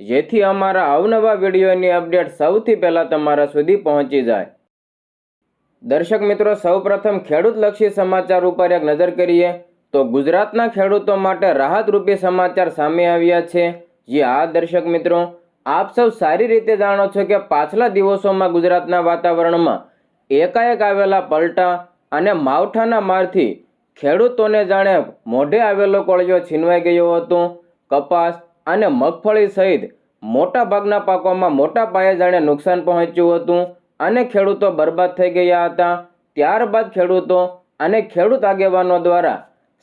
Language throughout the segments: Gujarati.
જેથી અમારા અવનવા વિડીયોની અપડેટ સૌથી પહેલાં તમારા સુધી પહોંચી જાય. દર્શક મિત્રો, સૌપ્રથમ ખેડૂતલક્ષી સમાચાર ઉપર એક નજર કરીએ. તો ગુજરાતના ખેડૂતો માટે રાહતરૂપી સમાચાર સામે આવ્યા છે. જે આ દર્શક મિત્રો, આપ સૌ સારી રીતે જાણો છો કે પાછલા દિવસોમાં ગુજરાતના વાતાવરણમાં એકાએક આવેલા પલટા અને માવઠાના મારથી ખેડૂતોને જાણે મોઢે આવેલો કોળિયો છીનવાઈ ગયો હતો. કપાસ અને મગફળી સહિત મોટાભાગના પાકોમાં મોટા પાયે જાણે નુકસાન પહોંચ્યું હતું અને ખેડૂતો બરબાદ થઈ ગયા હતા. ત્યારબાદ ખેડૂતો અને ખેડૂત આગેવાનો દ્વારા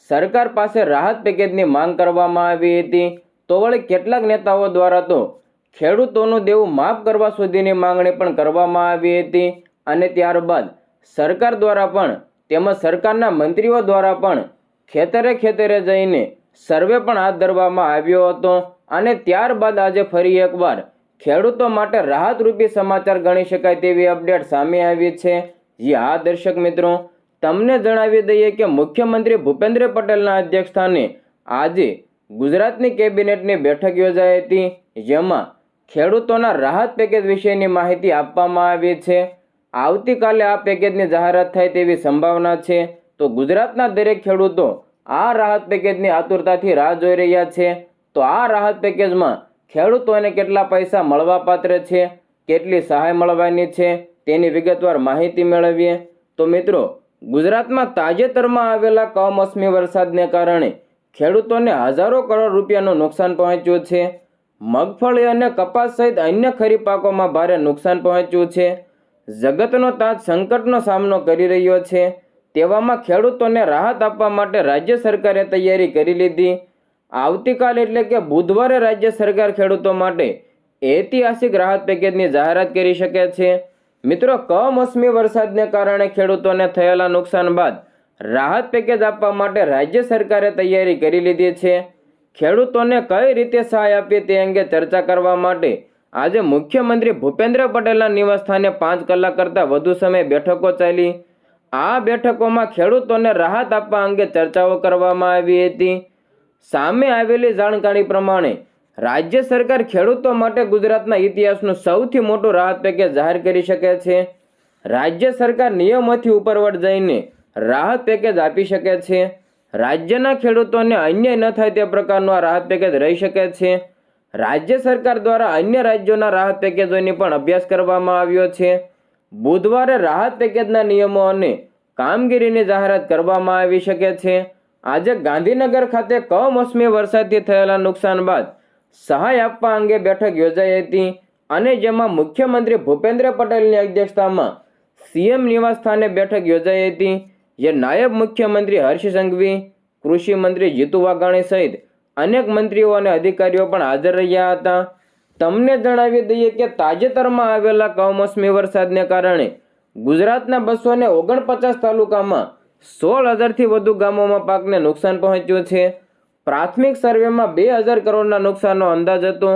સરકાર પાસે રાહત પેકેજની માંગ કરવામાં આવી હતી. તો વળી કેટલાક નેતાઓ દ્વારા તો ખેડૂતોનું દેવું માફ કરવા સુધીની માંગણી પણ કરવામાં આવી હતી અને ત્યારબાદ સરકાર દ્વારા પણ તેમજ સરકારના મંત્રીઓ દ્વારા પણ ખેતરે ખેતરે જઈને સર્વે પણ હાથ ધરવામાં આવ્યો હતો અને ત્યારબાદ આજે ફરી એકવાર ખેડૂતો માટે રાહતરૂપી સમાચાર ગણી શકાય તેવી અપડેટ સામે આવી છે. જે આ દર્શક મિત્રો, તમને જણાવી દઈએ કે મુખ્યમંત્રી ભૂપેન્દ્ર પટેલના અધ્યક્ષસ્થાને આજે ગુજરાતની કેબિનેટની બેઠક યોજાઈ હતી, જેમાં ખેડૂતોના રાહત પેકેજ વિશેની માહિતી આપવામાં આવી છે. આવતીકાલે આ પેકેજની જાહેરાત થાય તેવી સંભાવના છે. તો ગુજરાતના દરેક ખેડૂતો આ રાહત પેકેજની આતુરતાથી રાહ જોઈ રહ્યા છે. તો આ રાહત પેકેજમાં ખેડૂતોને કેટલા પૈસા મળવાપાત્ર છે? કેટલી સહાય મળવાની છે? તેની વિગતવાર માહિતી મેળવીએ. તો મિત્રો, ગુજરાતમાં તાજેતરમાં આવેલા કમોસમી વરસાદને કારણે ખેડૂતોને હજારો કરોડ રૂપિયાનું નુકસાન પહોંચ્યું છે. મગફળી અને કપાસ સહિત અન્ય ખરીફ પાકોમાં ભારે નુકસાન પહોંચ્યું છે. જગતનો તાજ સંકટનો સામનો કરી રહ્યો છે. તેવામાં ખેડૂતોને રાહત આપવા માટે રાજ્ય સરકારે તૈયારી કરી લીધી. આવતીકાલ એટલે કે બુધવારે રાજ્ય સરકાર ખેડૂતો માટે ઐતિહાસિક રાહત પેકેજની જાહેરાત કરી શકે છે. મિત્રો, કમોસમી વરસાદને કારણે ખેડૂતોને થયેલા નુકસાન બાદ રાહત પેકેજ આપવા માટે રાજ્ય સરકારે તૈયારી કરી લીધી છે. ખેડૂતોને કઈ રીતે સહાય આપીએ તે અંગે ચર્ચા કરવા માટે આજે મુખ્યમંત્રી ભૂપેન્દ્ર પટેલના નિવાસસ્થાને પાંચ કલાક કરતાં વધુ સમય બેઠકો ચાલી. આ બેઠકોમાં ખેડૂતોને રાહત આપવા અંગે ચર્ચાઓ કરવામાં આવી હતી. સામે આવેલી જાણકારી પ્રમાણે રાજ્ય સરકાર ખેડૂતો માટે ગુજરાતના ઇતિહાસનું સૌથી મોટું રાહત પેકેજ જાહેર કરી શકે છે. રાજ્ય સરકાર નિયમોથી ઉપરવટ જઈને રાહત પેકેજ આપી શકે છે. રાજ્યના ખેડૂતોને અન્યાય ન થાય તે પ્રકારનું આ રાહત પેકેજ રહી શકે છે. રાજ્ય સરકાર દ્વારા અન્ય રાજ્યોના રાહત પેકેજોની પણ અભ્યાસ કરવામાં આવ્યો છે. બુધવારે રાહત પેકેજના નિયમો અને કામગીરીની જાહેરાત કરવામાં આવી શકે છે. આજે ગાંધીનગર ખાતે કમોસમી વરસાદથી થયેલા નુકસાન બાદ સહાય આપવા અંગે બેઠક યોજાઈ હતી અને જેમાં મુખ્યમંત્રી ભૂપેન્દ્ર પટેલની અધ્યક્ષતામાં સીએમ નિવાસસ્થાને બેઠક યોજાઈ હતી, જે નાયબ મુખ્યમંત્રી હર્ષ સંઘવી, કૃષિ મંત્રી જીતુ વાઘાણી સહિત અનેક મંત્રીઓ અને અધિકારીઓ પણ હાજર રહ્યા હતા. તમને જણાવી દઈએ કે તાજેતરમાં આવેલા કમોસમી વરસાદને કારણે ગુજરાતના બસો ને ઓગણપચાસ તાલુકામાં સોળ હજારથી વધુ ગામોમાં પાકને નુકસાન પહોંચ્યું છે. પ્રાથમિક સર્વેમાં બે હજાર કરોડના નુકસાનનો અંદાજ હતો,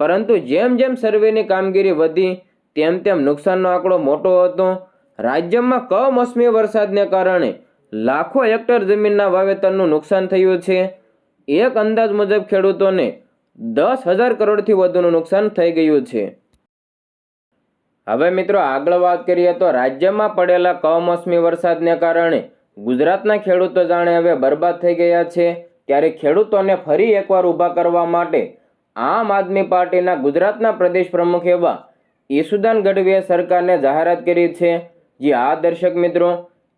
પરંતુ જેમ જેમ સર્વેની કામગીરી વધી, તેમ તેમ નુકસાનનો આંકડો મોટો હતો. રાજ્યમાં કમોસમી વરસાદને કારણે લાખો હેક્ટર જમીનના વાવેતરનું નુકસાન થયું છે. એક અંદાજ મુજબ ખેડૂતોને દસ હજાર કરોડથી વધુનું નુકસાન થઈ ગયું છે. હવે મિત્રો આગળ વાત કરીએ તો રાજ્યમાં પડેલા કમોસમી વરસાદને કારણે ગુજરાતના ખેડૂતો જાણે હવે બરબાદ થઈ ગયા છે. ત્યારે ખેડૂતોને ફરી એકવાર ઊભા કરવા માટે આમ આદમી પાર્ટીના ગુજરાતના પ્રદેશ પ્રમુખ એવા ઈસુદાન ગઢવીએ સરકારને જાહેરાત કરી છે. જે આ દર્શક મિત્રો,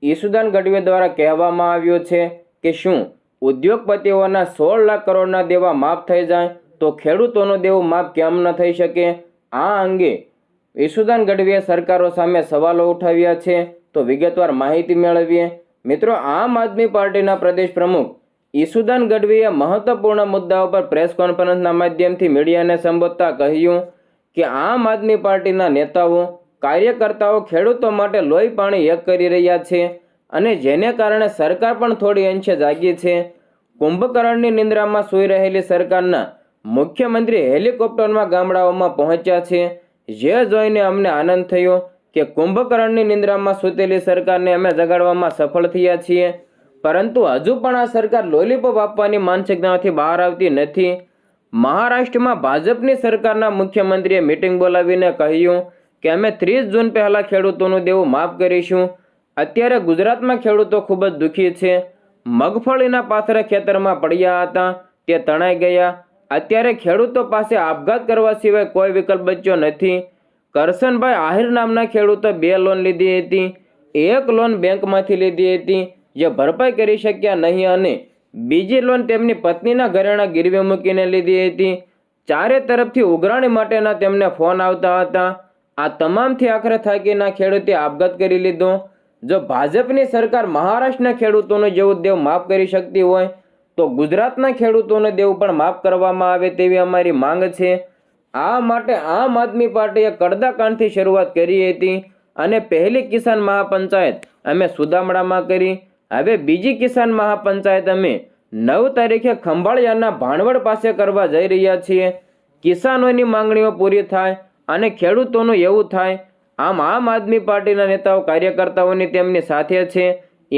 ઈસુદાન ગઢવી દ્વારા કહેવામાં આવ્યું છે કે શું ઉદ્યોગપતિઓના સોળ લાખ કરોડના દેવા માફ થઈ જાય તો ખેડૂતોનો દેવું માફ કેમ ન થઈ શકે? આ અંગે ઈસુદાન ગઢવીએ સરકારો સામે સવાલો ઉઠાવ્યા છે. તો વિગતવાર માહિતી મેળવીએ. મિત્રો, આમ આદમી પાર્ટીના પ્રદેશ પ્રમુખ ઈસુદાન ગઢવીએ મહત્વપૂર્ણ મુદ્દાઓ પર પ્રેસ કોન્ફરન્સના માધ્યમથી મીડિયાને સંબોધતા કહ્યું કે આમ આદમી પાર્ટીના નેતાઓ, કાર્યકર્તાઓ ખેડૂતો માટે લોહી પાણી એક કરી રહ્યા છે અને જેને કારણે સરકાર પણ થોડી અંશે જાગી છે. કુંભકર્ણની નિંદ્રામાં સૂઈ રહેલી સરકારના મુખ્યમંત્રી હેલિકોપ્ટરમાં ગામડાઓમાં પહોંચ્યા છે. જે જોઈને અમને આનંદ થયો કે કુંભકર્ણની નિંદ્રામાં સૂતેલી સરકારને અમે જગાડવામાં સફળ થયા છીએ. પરંતુ હજુ પણ આ સરકાર લોલીપોપ આપવાની માનસિકતાથી બહાર આવતી નથી. મહારાષ્ટ્રમાં ભાજપની સરકારના મુખ્યમંત્રીએ મિટિંગ બોલાવીને કહ્યું કે અમે ત્રીસ જૂન પહેલાં ખેડૂતોનું દેવું માફ કરીશું. અત્યારે ગુજરાતમાં ખેડૂતો ખૂબ જ દુઃખી છે. મગફળીના પાથરા ખેતરમાં પડ્યા હતા. તે તણાઈ ગયા. અત્યારે ખેડૂતો પાસે આપઘાત કરવા સિવાય કોઈ વિકલ્પ બચ્યો નથી. કરશનભાઈ આહિર નામના ખેડૂતો બે લોન લીધી હતી. એક લોન બેંકમાંથી લીધી હતી, જે ભરપાઈ કરી શક્યા નહીં અને બીજી લોન તેમની પત્નીના ઘરેણા ગીરવે મૂકીને લીધી હતી. ચારે તરફથી ઉઘરાણી માટેના તેમને ફોન આવતા હતા. આ તમામથી આખરે થાકીના ખેડૂતે આપઘાત કરી લીધો. જો ભાજપની સરકાર મહારાષ્ટ્રના ખેડૂતોનો જેવું દેવ માફ કરી શકતી હોય તો ગુજરાતના ખેડૂતોને દેવું પણ માફ કરવામાં આવે તેવી અમારી માંગ છે. આ માટે આમ આદમી પાર્ટીએ કડદાકાંડથી શરૂઆત કરી હતી અને પહેલી કિસાન મહાપંચાયત અમે સુદામડામાં કરી. હવે બીજી કિસાન મહાપંચાયત અમે નવ તારીખે ખંભાળિયાના ભાણવડ પાસે કરવા જઈ રહ્યા છીએ. કિસાનોની માંગણીઓ પૂરી થાય અને ખેડૂતોનું એવું થાય. આમ આમ આદમી પાર્ટીના નેતાઓ, કાર્યકર્તાઓની તેમની સાથે છે.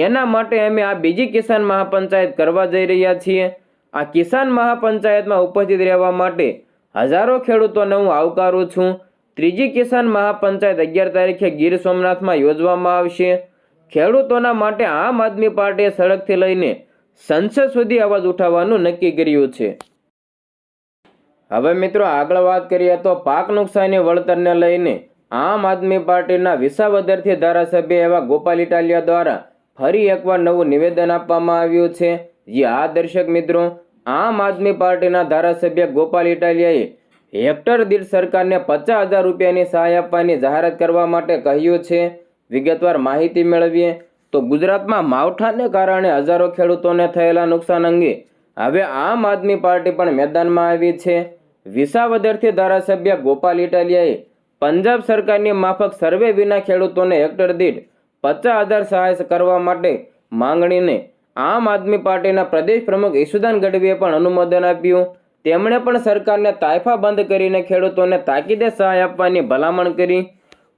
એના માટે અમે આ બીજી કિસાન મહાપંચાયત કરવા જઈ રહ્યા છીએ. આ કિસાન મહાપંચાયતમાં ઉપસ્થિત રહેવા માટે હજારો ખેડૂતોને હું આવકારું છું. ત્રીજી કિસાન મહાપંચાયત અગિયાર તારીખે ગીર સોમનાથમાં યોજવામાં આવશે. ખેડૂતોના માટે આમ આદમી પાર્ટીએ સડકથી લઈને સંસદ સુધી અવાજ ઉઠાવવાનું નક્કી કર્યું છે. હવે મિત્રો આગળ વાત કરીએ તો પાક નુકસાની વળતરને લઈને આમ આદમી પાર્ટીના વિસાવદરથી ધારાસભ્ય એવા ગોપાલ ઇટાલિયા દ્વારા ફરી એકવાર નવું નિવેદન આપવામાં આવ્યું છે. જે આ દર્શક મિત્રો, આમ આદમી પાર્ટીના ધારાસભ્ય ગોપાલ ઇટાલિયાએ હેક્ટર દીઠ સરકારને પચાસ હજાર રૂપિયાની સહાય આપવાની જાહેરાત કરવા માટે કહ્યું છે. વિગતવાર માહિતી મેળવીએ તો ગુજરાતમાં માવઠાને કારણે હજારો ખેડૂતોને થયેલા નુકસાન અંગે હવે આમ આદમી પાર્ટી પણ મેદાનમાં આવી છે. વિસાવદરથી ધારાસભ્ય ગોપાલ ઇટાલિયાએ પંજાબ સરકારની માફક સર્વે વિના ખેડૂતોને હેક્ટર દીઠ પચાસ હજાર સહાય કરવા માટે માંગણીને આમ આદમી પાર્ટીના પ્રદેશ પ્રમુખ ઈશુદાન ગઢવીએ પણ અનુમોદન આપ્યું. તેમણે પણ સરકારને તાયફા બંધ કરીને ખેડૂતોને તાકીદે સહાય આપવાની ભલામણ કરી.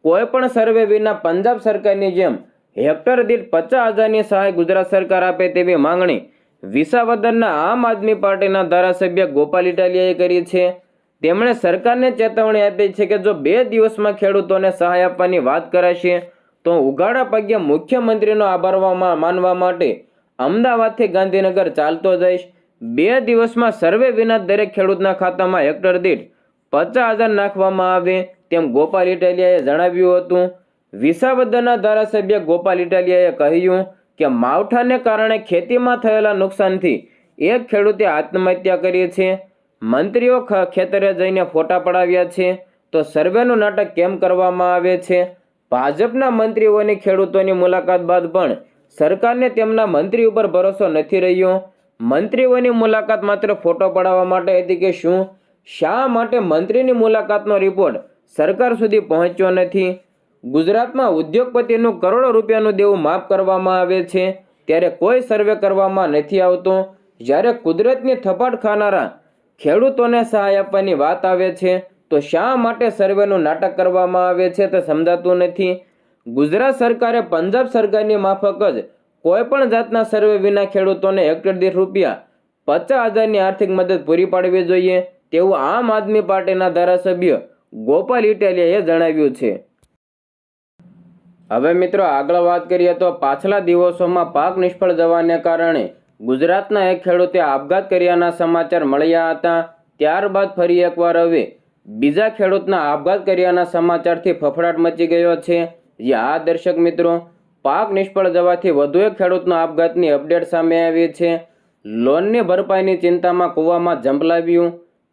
કોઈ પણ સર્વે વિના પંજાબ સરકારની જેમ હેક્ટર દીઠ પચાસ હજારની સહાય ગુજરાત સરકાર આપે તેવી માંગણી વિસાવદરના આમ આદમી પાર્ટીના ધારાસભ્ય ગોપાલ ઇટાલિયાએ કરી છે. તેમણે સરકારને ચેતવણી આપી છે કે જો બે દિવસમાં ખેડૂતોને સહાય આપવાની વાત કરાશે તો ઉઘાડા પગે મુખ્યમંત્રીનો આભાર માનવા માટે અમદાવાદથી ગાંધીનગર ચાલતો જઈશ. બે દિવસમાં સર્વે વિના દરેક ખેડૂતના ખાતામાં હેક્ટર દીઠ પચાસ હજાર નાખવામાં આવે તેમ ગોપાલ ઇટાલિયાએ જણાવ્યું હતું. વિસાવદરના ધારાસભ્ય ગોપાલ ઇટાલિયાએ કહ્યું કે માવઠાને કારણે ખેતીમાં થયેલા નુકસાનથી એક ખેડૂતે આત્મહત્યા કરી છે. મંત્રીઓ ખેતરે જઈને ફોટા પડાવ્યા છે. તો સર્વેનું નાટક કેમ કરવામાં આવે છે? ભાજપના મંત્રીઓની ખેડૂતોની મુલાકાત બાદ પણ સરકારને તેમના મંત્રી ઉપર ભરોસો નથી રહ્યો. મંત્રીઓની મુલાકાત માત્ર ફોટો પડાવવા માટે હતી કે શું? શા માટે મંત્રીની મુલાકાતનો રિપોર્ટ સરકાર સુધી પહોંચ્યો નથી? ગુજરાતમાં ઉદ્યોગપતિનું કરોડો રૂપિયાનું દેવું માફ કરવામાં આવે છે. ત્યારે કોઈ સર્વે કરવામાં નથી આવતો. જ્યારે કુદરતની થપાટ ખાનારા ખેડૂતોને સહાય આપવાની વાત આવે છે. તો શા માટે સર્વેનું નાટક કરવામાં આવે છે તે સમજાતું નથી? ગુજરાત સરકારે પંજાબ સરકારની માફક જ કોઈ પણ જાતના સર્વે વિના ખેડૂતોને હેક્ટર દીઠ રૂપિયા પચાસ હજારની આર્થિક મદદ પૂરી પાડવી જોઈએ તેવું આમ આદમી પાર્ટીના ધારાસભ્ય ગોપાલ ઇટાલિયાએ જણાવ્યું છે. હવે મિત્રો આગળ વાત કરીએ તો પાછલા દિવસોમાં પાક નિષ્ફળ જવાને કારણે ગુજરાતના એક ખેડૂતે આપઘાત કર્યાના સમાચાર મળ્યા હતા. ત્યારબાદ ફરી એકવાર હવે બીજા ખેડૂતના આપઘાત કર્યાના સમાચારથી ફફડાટ મચી ગયો છે. જે આ દર્શક મિત્રો, પાક નિષ્ફળ જવાથી વધુ એક ખેડૂતનો આપઘાતની અપડેટ સામે આવી છે. લોનની ભરપાઈની ચિંતામાં કૂવામાં ઝંપલાવ્યું.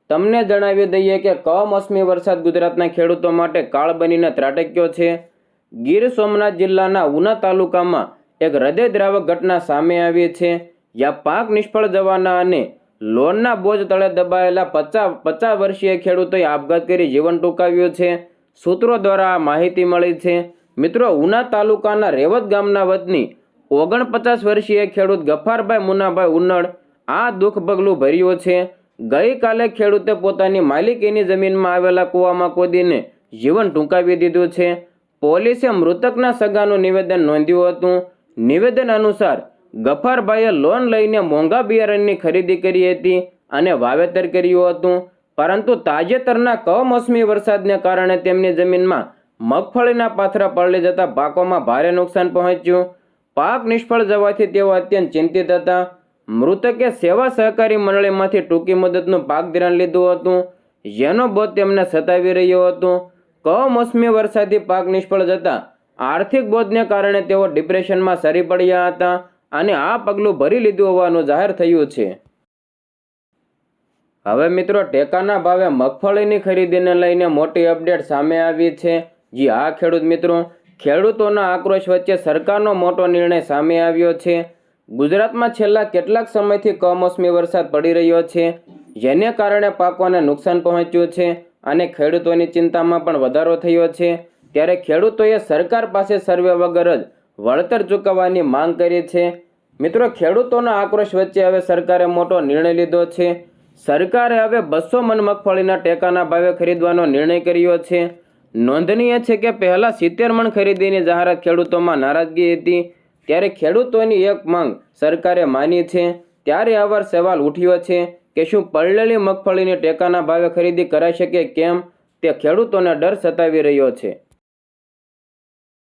તમને જણાવી દઈએ કે કમોસમી વરસાદ ગુજરાતના ખેડૂતો માટે કાળ બનીને ત્રાટક્યો છે. ગીર સોમનાથ જિલ્લાના ઉના તાલુકામાં એક હૃદયદ્રાવક ઘટના સામે આવી છે. જ્યાં પાક નિષ્ફળ જવાના અને લોનના બોજ તળે દબાયેલા પચાસ પચાસ વર્ષીય ખેડૂતોએ આપઘાત કરી જીવન ટૂંકાવ્યું છે. સૂત્રો દ્વારા આ માહિતી મળી છે. મિત્રો, ઉના તાલુકાના રેવત ગામના વતની ઓગણપચાસ વર્ષીય ખેડૂત ગફારભાઈ મુનાભાઈ ઉનડ આ દુઃખ પગલું ભર્યું છે. ગઈકાલે ખેડૂતે પોતાની માલિકીની જમીનમાં આવેલા કૂવામાં કૂદીને જીવન ટૂંકાવી દીધું છે. પોલીસે મૃતકના સગાનું નિવેદન નોંધ્યું હતું. નિવેદન અનુસાર ગફારભાઈએ લોન લઈને મોંઘા બિયારણની ખરીદી કરી હતી અને વાવેતર કર્યું હતું. પરંતુ તાજેતરના કમોસમી વરસાદને કારણે તેમની જમીનમાં મગફળીના પાથરા પલળી જતા પાકોમાં ભારે નુકસાન પહોંચ્યું. પાક નિષ્ફળ જવાથી તેઓ અત્યંત ચિંતિત હતા. મૃતકે સેવા સહકારી મંડળીમાંથી ટૂંકી મુદતનું પાક ધિરાણ લીધું હતું. જેનો બોધ તેમને સતાવી રહ્યો હતો. કમોસમી વરસાદથી પાક નિષ્ફળ જતા આર્થિક બોધને કારણે તેઓ ડિપ્રેશનમાં સરી પડ્યા હતા. અને આ પગલું ભરી લીધું હોવાનું જાહેર થયું છે. હવે મિત્રો, ટેકાના ભાવે મગફળીની ખરીદીને લઈને મોટી અપડેટ સામે આવી છે. જી હા, ખેડૂત મિત્રો, ખેડૂતોના આક્રોશ વચ્ચે સરકારનો મોટો નિર્ણય સામે આવ્યો છે. ગુજરાતમાં છેલ્લા કેટલાક સમયથી કમોસમી વરસાદ પડી રહ્યો છે. જેને કારણે પાકોને નુકસાન પહોંચ્યું છે અને ખેડૂતોની ચિંતામાં પણ વધારો થયો છે. ત્યારે ખેડૂતોએ સરકાર પાસે સર્વે વગર જ વળતર ચૂકવવાની માંગ કરી છે. મિત્રો, ખેડૂતોના આક્રોશ વચ્ચે હવે સરકારે મોટો નિર્ણય લીધો છે. સરકારે હવે બસો મન મગફળીના ટેકાના ભાવે ખરીદવાનો નિર્ણય કર્યો છે. નોંધનીય છે કે પહેલાં સિત્તેર મણ ખરીદીની જાહેરાત ખેડૂતોમાં નારાજગી હતી. ત્યારે ખેડૂતોની એક માંગ સરકારે માની છે. ત્યારે અવાર સવાલ ઉઠ્યો છે કે શું પલળેલી મગફળીની ટેકાના ભાવે ખરીદી કરાઈ શકે, કેમ? તે ખેડૂતોને ડર સતાવી રહ્યો છે.